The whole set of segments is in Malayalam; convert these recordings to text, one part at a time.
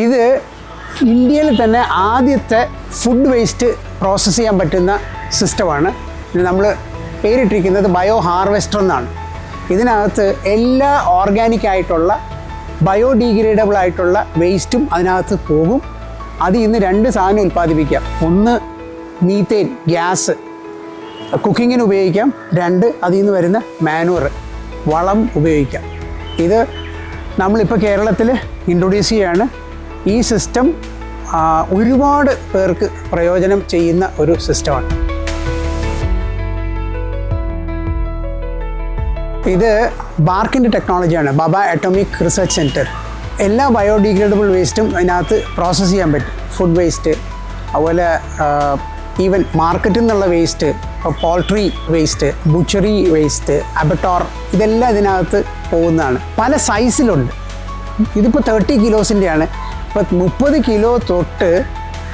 ഇത് ഇന്ത്യയിൽ തന്നെ ആദ്യത്തെ ഫുഡ് വേസ്റ്റ് പ്രോസസ്സ് ചെയ്യാൻ പറ്റുന്ന സിസ്റ്റമാണ് നമ്മൾ പേരിട്ടിരിക്കുന്നത് ബയോ ഹാർവെസ്റ്റർ എന്നാണ്. ഇതിനകത്ത് എല്ലാ ഓർഗാനിക് ആയിട്ടുള്ള ബയോഡീഗ്രേഡബിൾ ആയിട്ടുള്ള വേസ്റ്റും അതിനകത്ത് പോകും. അത് ഇന്ന് രണ്ട് സാധനം ഉൽപ്പാദിപ്പിക്കാം. ഒന്ന് മീത്തേൻ ഗ്യാസ് കുക്കിങ്ങിന് ഉപയോഗിക്കാം. രണ്ട് അതിൽ നിന്ന് വരുന്ന മാനുവർ വളം ഉപയോഗിക്കാം. ഇത് നമ്മളിപ്പോൾ കേരളത്തിൽ ഇൻട്രൊഡ്യൂസ് ചെയ്യാണ്. ഈ സിസ്റ്റം ഒരുപാട് പേർക്ക് പ്രയോജനം ചെയ്യുന്ന ഒരു സിസ്റ്റമാണ് ഇത് ബാർക്കിന്റെ ടെക്നോളജിയാണ് ബാബ അറ്റോമിക് റിസർച്ച് സെന്റർ എല്ലാ ബയോഡിഗ്രേഡബിൾ വേസ്റ്റും അതിനകത്ത് പ്രോസസ്സ് ചെയ്യാൻ പറ്റും. ഫുഡ് വേസ്റ്റ് അതുപോലെ ഈവൻ മാർക്കറ്റിൽ നിന്നുള്ള waste poultry waste butchery waste abattoir ഇതെല്ലാം ഇതിനകത്ത് പോകുന്നതാണ്. പല സൈസിലുണ്ട് ഇതിപ്പോൾ തേർട്ടി കിലോസിന്റെയാണ് ഇപ്പോൾ മുപ്പത് കിലോ തൊട്ട്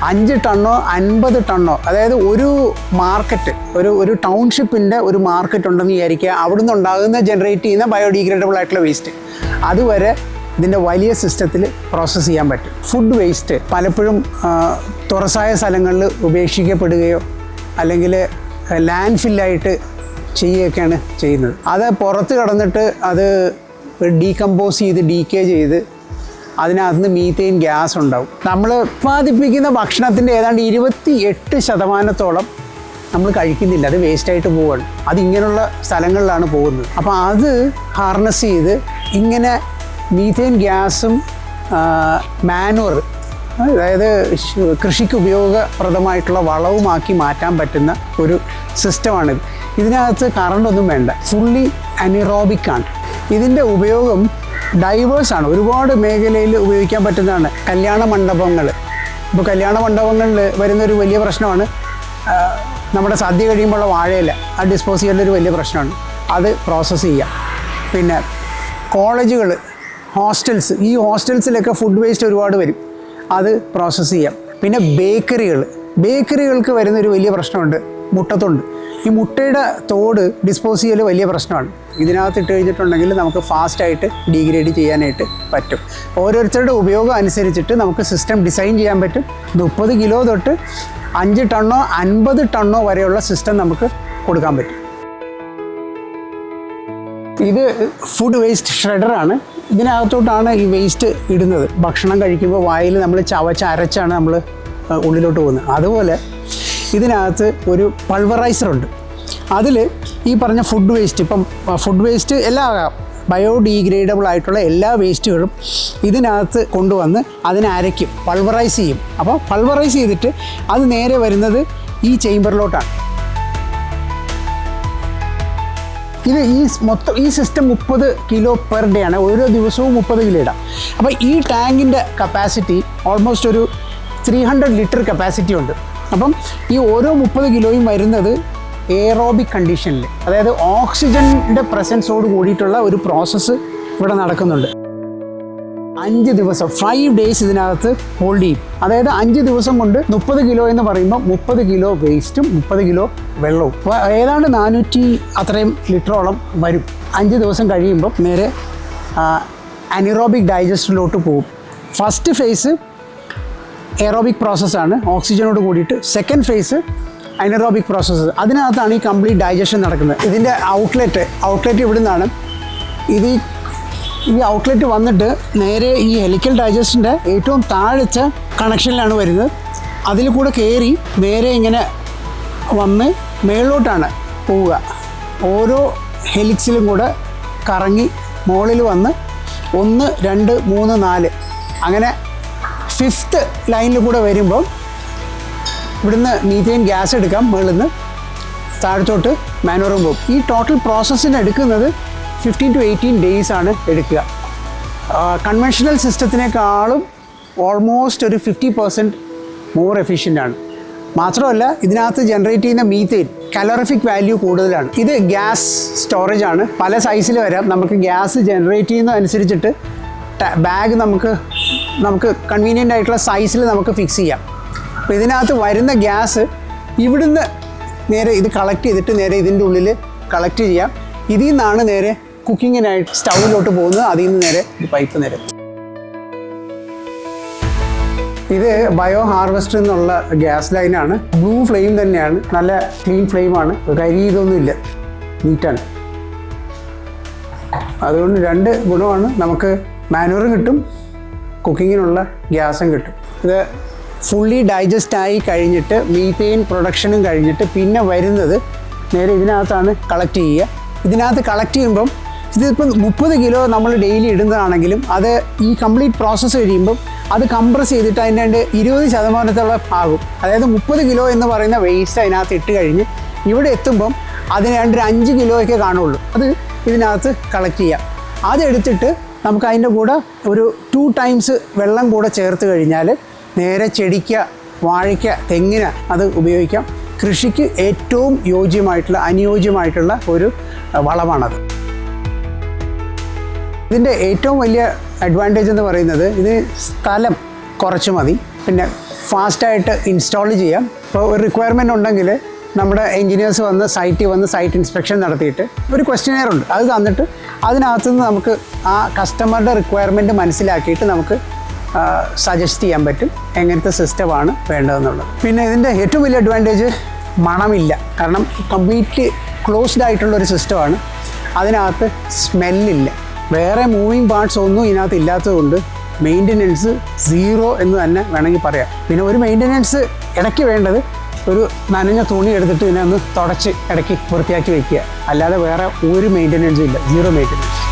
അഞ്ച് ടണ്ണോ അൻപത് ടണ്ണോ അതായത് ഒരു മാർക്കറ്റ് ഒരു ഒരു ടൗൺഷിപ്പിന്റെ ഒരു മാർക്കറ്റ് ഉണ്ടെന്ന് വിചാരിക്കുക. അവിടുന്ന് ഉണ്ടാകുന്ന ജനറേറ്റ് ചെയ്യുന്ന ബയോഡിഗ്രേഡബിൾ ആയിട്ടുള്ള വേസ്റ്റ് അതുവരെ ഇതിന്റെ വലിയ സിസ്റ്റത്തിൽ പ്രോസസ്സ് ചെയ്യാൻ പറ്റും. ഫുഡ് വേസ്റ്റ് പലപ്പോഴും തുറസായ സ്ഥലങ്ങളിൽ ഉപേക്ഷിക്കപ്പെടുകയോ അല്ലെങ്കിൽ ലാൻഡ് ഫില്ലായിട്ട് ചെയ്യുകയൊക്കെയാണ് ചെയ്യുന്നത്. അത് പുറത്ത് കടന്നിട്ട് അത് ഡീകമ്പോസ് ചെയ്ത് ഡീക്കേ ചെയ്ത് അതിനകത്ത് മീത്തേൻ ഗ്യാസ് ഉണ്ടാവും. നമ്മൾ ഉത്പാദിപ്പിക്കുന്ന ഭക്ഷണത്തിന്റെ ഏതാണ്ട് ഇരുപത്തി എട്ട് ശതമാനത്തോളം നമ്മൾ കഴിക്കുന്നില്ല. അത് വേസ്റ്റായിട്ട് പോവുകയാണ് അത് ഇങ്ങനെയുള്ള സ്ഥലങ്ങളിലാണ് പോകുന്നത്. അപ്പോൾ അത് ഹാർനസ് ചെയ്ത് ഇങ്ങനെ മീത്തേൻ ഗ്യാസും മാനുവർ അതായത് കൃഷിക്ക് ഉപയോഗപ്രദമായിട്ടുള്ള വളവുമാക്കി മാറ്റാൻ പറ്റുന്ന ഒരു സിസ്റ്റമാണിത് ഇതിനകത്ത് കറണ്ടൊന്നും വേണ്ട. ഫുള്ളി അനിറോബിക്കാണ് ഇതിന്റെ ഉപയോഗം ഡൈവേഴ്സാണ് ഒരുപാട് മേഖലയിൽ ഉപയോഗിക്കാൻ പറ്റുന്നതാണ് കല്യാണ മണ്ഡപങ്ങൾ. ഇപ്പോൾ കല്യാണ മണ്ഡപങ്ങളിൽ വരുന്നൊരു വലിയ പ്രശ്നമാണ് നമ്മുടെ സദ്യ കഴിയുമ്പോഴുള്ള വാഴയില. അത് ഡിസ്പോസ് ചെയ്യേണ്ട ഒരു വലിയ പ്രശ്നമാണ്. അത് പ്രോസസ്സ് ചെയ്യാം പിന്നെ കോളേജുകൾ ഹോസ്റ്റൽസ് ഈ ഹോസ്റ്റൽസിലൊക്കെ ഫുഡ് വേസ്റ്റ് ഒരുപാട് വരും. അത് പ്രോസസ്സ് ചെയ്യാം. പിന്നെ ബേക്കറികൾ ബേക്കറികൾക്ക് വരുന്നൊരു വലിയ പ്രശ്നമുണ്ട്. മുട്ടത്തൊണ്ട്. ഈ മുട്ടയുടെ തോട് ഡിസ്പോസ് ചെയ്യൽ വലിയ പ്രശ്നമാണ്. ഇതിനകത്ത് ഇട്ട് കഴിഞ്ഞിട്ടുണ്ടെങ്കിൽ നമുക്ക് ഫാസ്റ്റായിട്ട് ഡീഗ്രേഡ് ചെയ്യാനായിട്ട് പറ്റും. ഓരോരുത്തരുടെ ഉപയോഗം അനുസരിച്ചിട്ട് നമുക്ക് സിസ്റ്റം ഡിസൈൻ ചെയ്യാൻ പറ്റും. മുപ്പത് കിലോ തൊട്ട് അഞ്ച് ടണ്ണോ അൻപത് ടണ്ണോ വരെയുള്ള സിസ്റ്റം നമുക്ക് കൊടുക്കാൻ പറ്റും. ഇത് ഫുഡ് വേസ്റ്റ് ഷ്രെഡറാണ് ഇതിനകത്തോട്ടാണ് ഈ വേസ്റ്റ് ഇടുന്നത്. ഭക്ഷണം കഴിക്കുമ്പോൾ വായിൽ നമ്മൾ ചവച്ച് അരച്ചാണ് നമ്മൾ ഉള്ളിലോട്ട് പോകുന്നത്. അതുപോലെ ഇതിനകത്ത് ഒരു പൾവറൈസർ ഉണ്ട് അതിൽ ഈ പറഞ്ഞ ഫുഡ് വേസ്റ്റ് ഇപ്പം ഫുഡ് വേസ്റ്റ് എല്ലാ ബയോഡീഗ്രേഡബിൾ ആയിട്ടുള്ള എല്ലാ വേസ്റ്റുകളും ഇതിനകത്ത് കൊണ്ടുവന്ന് അതിനെ അരയ്ക്കും പൾവറൈസ് ചെയ്യും. അപ്പോൾ പൾവറൈസ് ചെയ്തിട്ട് അത് നേരെ വരുന്നത് ഈ ചേംബറിലോട്ടാണ് ഇത് ഈ മൊത്തം ഈ സിസ്റ്റം മുപ്പത് കിലോ പെർ ഡേ ആണ്. ഓരോ ദിവസവും മുപ്പത് കിലോ ഇടാം. അപ്പോൾ ഈ ടാങ്കിന്റെ കപ്പാസിറ്റി ഓൾമോസ്റ്റ് ഒരു ത്രീ ഹൺഡ്രഡ് ലിറ്റർ കപ്പാസിറ്റി ഉണ്ട്. അപ്പം ഈ ഓരോ മുപ്പത് കിലോയും വരുന്നത് എയറോബിക് കണ്ടീഷനിൽ അതായത് ഓക്സിജന്റെ പ്രസൻസോട് കൂടിയിട്ടുള്ള ഒരു പ്രോസസ്സ് ഇവിടെ നടക്കുന്നുണ്ട്. അഞ്ച് ദിവസം ഫൈവ് ഡേയ്സ് ഇതിനകത്ത് ഹോൾഡ് ചെയ്യും. അതായത് അഞ്ച് ദിവസം കൊണ്ട് മുപ്പത് കിലോ എന്ന് പറയുമ്പോൾ മുപ്പത് കിലോ വേസ്റ്റും മുപ്പത് കിലോ വെള്ളവും. ഏതാണ്ട് നാനൂറ്റി അത്രയും ലിറ്ററോളം വരും. അഞ്ച് ദിവസം കഴിയുമ്പോൾ നേരെ അനിറോബിക് ഡൈജസ്റ്റിലോട്ട് പോകും. ഫസ്റ്റ് ഫേസ് എയറോബിക് പ്രോസസ്സാണ് ഓക്സിജനോട് കൂടിയിട്ട്. സെക്കൻഡ് ഫേസ് അനറോബിക് പ്രോസസ്സ് അതിനകത്താണ് ഈ കംപ്ലീറ്റ് ഡൈജഷൻ നടക്കുന്നത്. ഇതിന്റെ ഔട്ട്ലെറ്റ് ഔട്ട്ലെറ്റ് ഇവിടെ നിന്നാണ് ഇത് ഈ ഔട്ട്ലെറ്റ് വന്നിട്ട് നേരെ ഈ ഹെലിക്കൽ ഡൈജസ്റ്റിന്റെ ഏറ്റവും താഴ്ച കണക്ഷനിലാണ് വരുന്നത്. അതിൽ കൂടെ കയറി നേരെ ഇങ്ങനെ വന്ന് മേളിലോട്ടാണ് പോവുക. ഓരോ ഹെലിക്സിലും കൂടെ കറങ്ങി മുകളിൽ വന്ന് ഒന്ന് രണ്ട് മൂന്ന് നാല്. അങ്ങനെ ഫിഫ്ത്ത് ലൈനിൽ കൂടെ വരുമ്പോൾ ഇവിടുന്ന് മീഥേൻ ഗ്യാസ് എടുക്കാം മുകളിൽ നിന്ന് താഴത്തോട്ട് മാനുവറും പോകും. ഈ ടോട്ടൽ പ്രോസസ്സിന് എടുക്കുന്നത് ഫിഫ്റ്റീൻ ടു എയ്റ്റീൻ ഡേയ്സ് ആണ് എടുക്കുക. കൺവെൻഷണൽ സിസ്റ്റത്തിനേക്കാളും ഓൾമോസ്റ്റ് ഒരു ഫിഫ്റ്റി പെർസെന്റ് മോർ എഫിഷ്യന്റ് ആണ്. മാത്രമല്ല ഇതിനകത്ത് ജനറേറ്റ് ചെയ്യുന്ന മീത്തേൻ കലോറിഫിക് വാല്യൂ കൂടുതലാണ്. ഇത് ഗ്യാസ് സ്റ്റോറേജ് ആണ്. പല സൈസിൽ വരാം. നമുക്ക് ഗ്യാസ് ജനറേറ്റ് ചെയ്യുന്ന അനുസരിച്ചിട്ട് ബാഗ് നമുക്ക് നമുക്ക് കൺവീനിയന്റ് ആയിട്ടുള്ള സൈസിൽ നമുക്ക് ഫിക്സ് ചെയ്യാം. അപ്പോൾ ഇതിനകത്ത് വരുന്ന ഗ്യാസ് ഇവിടുന്ന് നേരെ ഇത് കളക്ട് ചെയ്തിട്ട് നേരെ ഇതിന്റെ ഉള്ളിൽ കളക്ട് ചെയ്യാം. ഇതിൽ നിന്നാണ് നേരെ കുക്കിങ്ങിനായിട്ട് സ്റ്റൗവിലോട്ട് പോകുന്നത്. അതിൽ നിന്ന് നേരെ പൈപ്പ് നേരെ ഇത് ബയോ ഹാർവെസ്റ്റ് എന്നുള്ള ഗ്യാസ് ലൈനാണ് ബ്ലൂ ഫ്ലെയിം തന്നെയാണ്. നല്ല ക്ലീൻ ഫ്ലെയിമാണ് കരി ഇതൊന്നുമില്ല. നീറ്റാണ് അതുകൊണ്ട് രണ്ട് ഗുണമാണ്. നമുക്ക് മാനുവർ കിട്ടും. കുക്കിങ്ങിനുള്ള ഗ്യാസും കിട്ടും. ഇത് ഫുള്ളി ഡൈജസ്റ്റ് ആയി കഴിഞ്ഞിട്ട് മീതെയിൻ പ്രൊഡക്ഷനും കഴിഞ്ഞിട്ട് പിന്നെ വരുന്നത് നേരെ ഇതിനകത്താണ് കളക്ട് ചെയ്യുക. ഇതിനകത്ത് കളക്ട് ചെയ്യുമ്പം ഇതിപ്പം മുപ്പത് കിലോ നമ്മൾ ഡെയിലി ഇടുന്നതാണെങ്കിലും അത് ഈ കംപ്ലീറ്റ് പ്രോസസ്സ് കഴിയുമ്പം അത് കംപ്രസ് ചെയ്തിട്ട് അതിന്റെ ഇരുപത് ശതമാനത്തോളം ആകും. അതായത് മുപ്പത് കിലോ എന്ന് പറയുന്ന വേസ്റ്റ് അതിനകത്ത് ഇട്ട് കഴിഞ്ഞ് ഇവിടെ എത്തുമ്പം അതിന് അഞ്ച് കിലോയൊക്കെ കാണുള്ളൂ അത് ഇതിനകത്ത് കളക്ട് ചെയ്യാം. അതെടുത്തിട്ട് നമുക്ക് അതിന്റെ കൂടെ ഒരു ടു ടൈംസ് വെള്ളം കൂടെ ചേർത്ത് കഴിഞ്ഞാൽ നേരെ ചെടിക്ക വാഴയ്ക്ക തെങ്ങിന് അത് ഉപയോഗിക്കാം. കൃഷിക്ക് ഏറ്റവും യോജ്യമായിട്ടുള്ള അനുയോജ്യമായിട്ടുള്ള ഒരു വളമാണത്. ഇതിന്റെ ഏറ്റവും വലിയ അഡ്വാന്റേജ് എന്ന് പറയുന്നത് ഇത് സ്ഥലം കുറച്ച് മതി. പിന്നെ ഫാസ്റ്റായിട്ട് ഇൻസ്റ്റാൾ ചെയ്യാം. ഇപ്പോൾ ഒരു റിക്വയർമെന്റ് ഉണ്ടെങ്കിൽ നമ്മുടെ എൻജിനീയേഴ്സ് വന്ന് സൈറ്റിൽ വന്ന് സൈറ്റ് ഇൻസ്പെക്ഷൻ നടത്തിയിട്ട് ഒരു ക്വസ്റ്റ്യനെയർ ഉണ്ട്. അത് തന്നിട്ട് അതിനകത്തുനിന്ന് നമുക്ക് ആ കസ്റ്റമറുടെ റിക്വയർമെന്റ് മനസ്സിലാക്കിയിട്ട് നമുക്ക് സജസ്റ്റ് ചെയ്യാൻ പറ്റും എങ്ങനത്തെ സിസ്റ്റമാണ് വേണ്ടതെന്നുള്ളത്. പിന്നെ ഇതിന്റെ ഏറ്റവും വലിയ അഡ്വാന്റേജ് മണമില്ല. കാരണം കംപ്ലീറ്റ്ലി ക്ലോസ്ഡ് ആയിട്ടുള്ള ഒരു സിസ്റ്റമാണ് അതിനകത്ത് സ്മെല്ലില്ല വേറെ മൂവിങ് പാർട്സ് ഒന്നും ഇതിനകത്ത് ഇല്ലാത്തതുകൊണ്ട് മെയിന്റനൻസ് സീറോ എന്ന് തന്നെ വേണമെങ്കിൽ പറയാം. പിന്നെ ഒരു മെയിന്റനൻസ് ഇടയ്ക്ക് വേണ്ടത് ഒരു നനഞ്ഞ തുണി എടുത്തിട്ട് ഇതിനെ ഒന്ന് തുടച്ച് ഇടയ്ക്ക് വൃത്തിയാക്കി വെക്കുക. അല്ലാതെ വേറെ ഒരു മെയിന്റനൻസും ഇല്ല. Zero maintenance